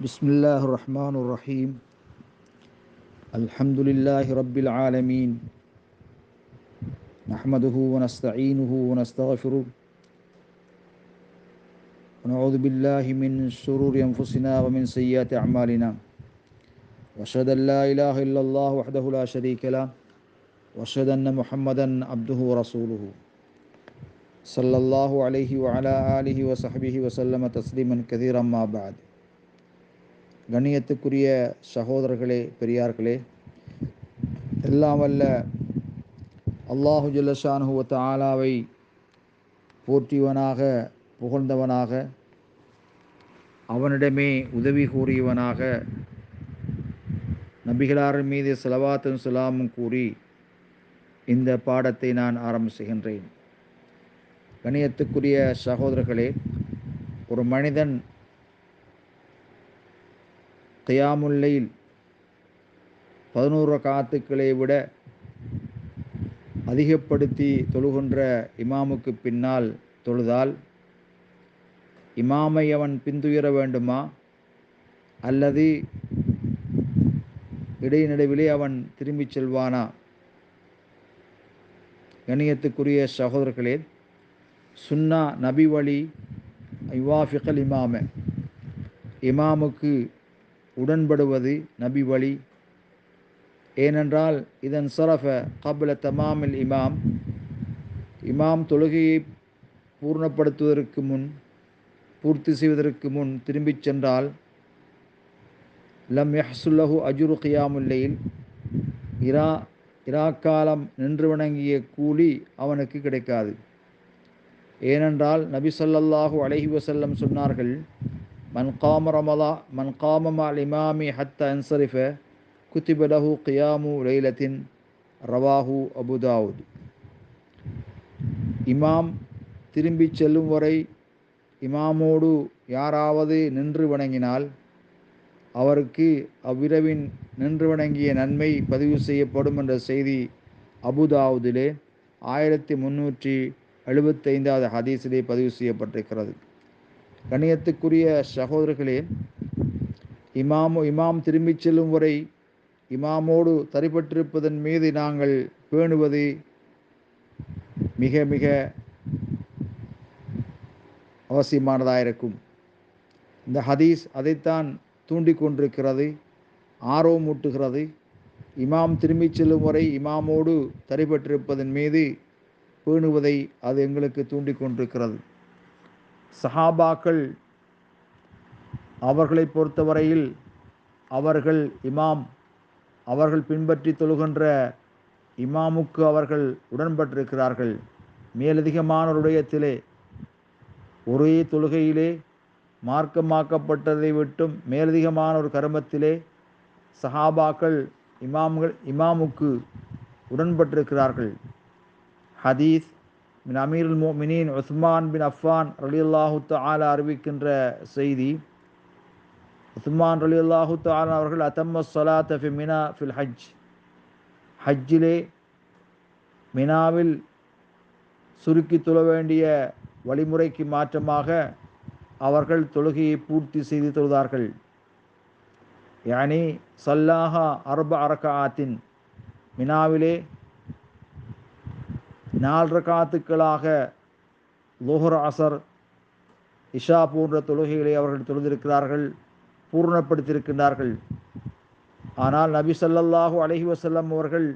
بسم الله الرحمن الرحيم. الحمد لله رب العالمين. نحمده ونستعينه ونستغفره. ونعوذ بالله من شرور أنفسنا ومن سيئات أعمالنا. وأشهد أن لا إله إلا الله وحده لا شريك له. وأشهد أن محمدا عبده ورسوله. صلى الله عليه وعلى آله وصحبه وسلم تسليما كثيرا ما بعد. கண்ணியத்துக்குரிய சகோதரர்களே பெரியார்களே எல்லாம் வல்ல அல்லாஹு ஜல்லஷானுவத்த ஆலாவை போற்றியவனாக புகழ்ந்தவனாக அவனிடமே உதவி கூறியவனாக நபிகளார் மீது செலவாத்தும் சலாமும் கூறி இந்த பாடத்தை நான் ஆரம்பிச்சுகின்றேன் கணியத்துக்குரிய சகோதரர்களே ஒரு மனிதன் கயாமுல்லையில் பதினோரு காத்துக்களை விட அதிகப்படுத்தி தொழுகின்ற இமாமுக்கு பின்னால் தொழுதால் இமாமை அவன் பின்துயர வேண்டுமா? அல்லது இடைநடுவிலே அவன் திரும்பிச் செல்வானா? கணியத்துக்குரிய சகோதரர்களே சுன்னா நபி வழி ஐவாஃபிகல் இமாம. இமாமுக்கு உடன்படுவது நபி வழி. ஏனென்றால் இதன் சரஃப கபல தமாமில் இமாம். இமாம் தொழுகையை பூர்ணப்படுத்துவதற்கு முன் பூர்த்தி செய்வதற்கு முன் திரும்பிச் சென்றால் லம் யஹ்சுல்லஹு அஜுரு கியாமுல்லையில் இரா இராக்காலம் நின்று வணங்கிய கூலி அவனுக்கு கிடைக்காது. ஏனென்றால் நபி சொல்லல்லாஹு அலஹி வசல்லம் சொன்னார்கள் மன் காம ரமலா மன் காமமா இமாமி ஹத்த அன்சரிஃப குத்திபலஹு கியாமு லைலத்தின் ரவாஹு அபுதாவுத் இமாம் திரும்பி செல்லும் வரை இமாமோடு யாராவது நின்று வணங்கினால் அவருக்கு அவ்விரவின் நின்று வணங்கிய நன்மை பதிவு செய்யப்படும் என்ற செய்தி அபுதாவுதிலே ஆயிரத்தி முன்னூற்றி எழுபத்தைந்தாவது ஹதீஸிலே பதிவு செய்யப்பட்டிருக்கிறது கணியத்துக்குரிய சகோதரர்களே இமாமோ இமாம் திரும்பிச் செல்லும் வரை இமாமோடு தரிப்பட்டிருப்பதன் மீது நாங்கள் பேணுவது மிக மிக அவசியமானதாக இருக்கும் இந்த ஹதீஸ் அதைத்தான் தூண்டி கொண்டிருக்கிறது ஆர்வமூட்டுகிறது இமாம் திரும்பிச் செல்லும் வரை இமாமோடு தரிப்பட்டிருப்பதன் மீது பேணுவதை அது எங்களுக்கு தூண்டி கொண்டிருக்கிறது. சஹாபாக்கள் அவர்களை பொறுத்தவரையில் அவர்கள் இமாம் அவர்கள் பின்பற்றி தொழுகின்ற இமாமுக்கு அவர்கள் உடன்பட்டிருக்கிறார்கள். மேலதிகமானவருடையத்திலே ஒரே தொழுகையிலே மார்க்கமாக்கப்பட்டதை விட்டும் மேலதிகமான ஒரு கருமத்திலே சஹாபாக்கள் இமாம்கள் இமாமுக்கு உடன்பட்டிருக்கிறார்கள். ஹதீஸ் மின் அமீருல் மோமினின் உஸ்மான் பின் அஃபான் ரலியல்லாஹு தாலா அறிவிக்கின்ற செய்தி. உஸ்மான் ரலியல்லாஹு தாலா அவர்கள் அத்தம்ம சொலாத் ஃபி மினா ஃபில் ஹஜ். ஹஜ்ஜிலே மினாவில் சுருக்கி தொழ வேண்டிய வழிமுறைக்கு மாற்றமாக அவர்கள் தொழுகையை பூர்த்தி செய்து தொழுதார்கள். யானி சல்லாஹா அரப அரகாத்தின் மினாவிலே நாலு காத்துக்களாக லோஹர் அசர் இஷா போன்ற தொழுகைகளை அவர்கள் தொழுதிருக்கிறார்கள் பூர்ணப்படுத்தியிருக்கின்றார்கள். ஆனால் நபி சல்லல்லாஹு அலஹி வசல்லம் அவர்கள்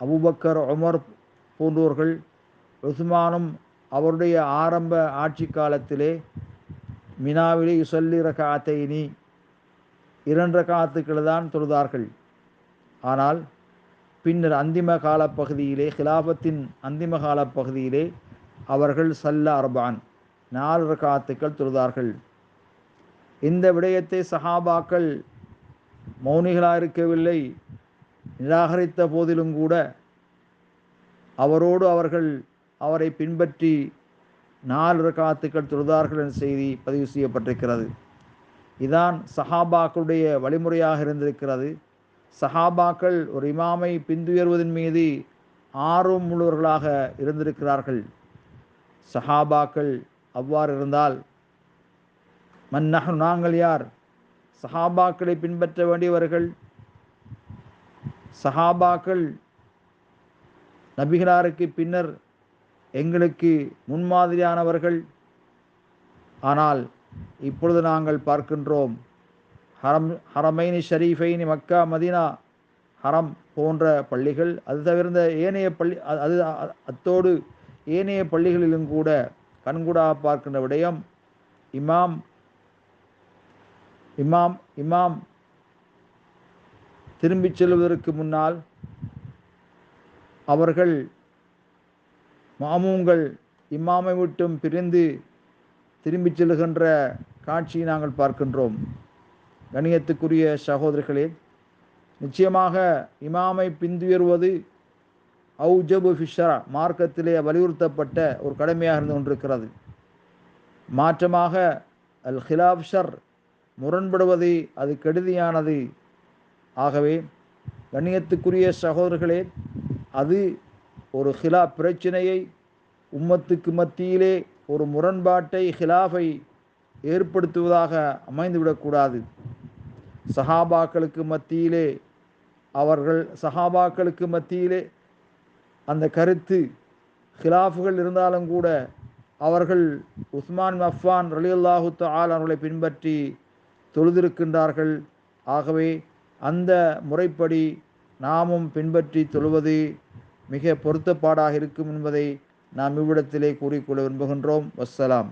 அபுபக்கர் உமர் போன்றோர்கள் உஸ்மானும் அவருடைய ஆரம்ப ஆட்சி காலத்திலே மினாவிலே யுசல்லி ரகாத்தைனி இரண்டு காத்துக்களை தான் தொழுதார்கள். ஆனால் பின்னர் அந்திம காலப்பகுதியிலே கிலாபத்தின் அந்திம காலப்பகுதியிலே அவர்கள் சல்ல அர்பான் நாலு ரகாத்துக்கள் தொழுதார்கள். இந்த விடயத்தை சஹாபாக்கள் மௌனிகளாக இருக்கவில்லை. நிராகரித்த போதிலும் கூட அவரோடு அவர்கள் அவரை பின்பற்றி நாலு ரகாத்துக்கள் தொழுதார்கள் என்ற செய்தி பதிவு செய்யப்பட்டிருக்கிறது. இதான் சஹாபாக்களுடைய வழிமுறையாக இருந்திருக்கிறது. சஹாபாக்கள் ஒரு இமாமை பின்துயர்வதன் மீது ஆர்வம் உள்ளவர்களாக இருந்திருக்கிறார்கள். சஹாபாக்கள் அவ்வாறு இருந்தால் மன்னஹ் நாங்கள் யார்? சஹாபாக்களை பின்பற்ற வேண்டியவர்கள்? சஹாபாக்கள் நபிகளாருக்கு பின்னர் எங்களுக்கு முன்மாதிரியானவர்கள். ஆனால் இப்பொழுது நாங்கள் பார்க்கின்றோம் ஹரம் ஹரமைனி ஷரீஃபைனி மக்கா மதினா ஹரம் போன்ற பள்ளிகள். அது தவிர்ந்த ஏனைய பள்ளி அது அத்தோடு ஏனைய பள்ளிகளிலும் கூட கண்கூடாக பார்க்கின்ற விடயம் இமாம் இமாம் இமாம் திரும்பிச் செல்வதற்கு முன்னால் அவர்கள் மாமூங்கள் இம்மாமை விட்டும் பிரிந்து திரும்பிச் செல்கின்ற காட்சியை நாங்கள் பார்க்கின்றோம். கணியத்துக்குரிய சகோதரர்களே நிச்சயமாக இமாமை பின்துயர்வது அவுஜபு ஃபிஷரா மார்க்கத்திலே வலியுறுத்தப்பட்ட ஒரு கடமையாக இருந்து கொண்டிருக்கிறது. மாற்றமாக அல் ஹிலாப் ஷர் முரண்படுவது அது கெடுதியானது. ஆகவே கண்ணியத்துக்குரிய சகோதரர்களே அது ஒரு ஹிலா பிரச்சனையை உம்மத்துக்கு மத்தியிலே ஒரு முரண்பாட்டை ஹிலாஃபை ஏற்படுத்துவதாக அமைந்துவிடக்கூடாது. சஹாபாக்களுக்கு மத்தியிலே அவர்கள் சஹாபாக்களுக்கு மத்தியிலே அந்த கருத்து ஹிலாஃபுகள் இருந்தாலும் கூட அவர்கள் உஸ்மான் மஃபான் ரலியல்லாஹு தால் அவர்களை பின்பற்றி தொழுதிருக்கின்றார்கள். ஆகவே அந்த முறைப்படி நாமும் பின்பற்றி தொழுவது மிக பொருத்தப்பாடாக இருக்கும் என்பதை நாம் இவ்விடத்திலே கூறிக்கொள்ள விரும்புகின்றோம். வசலாம்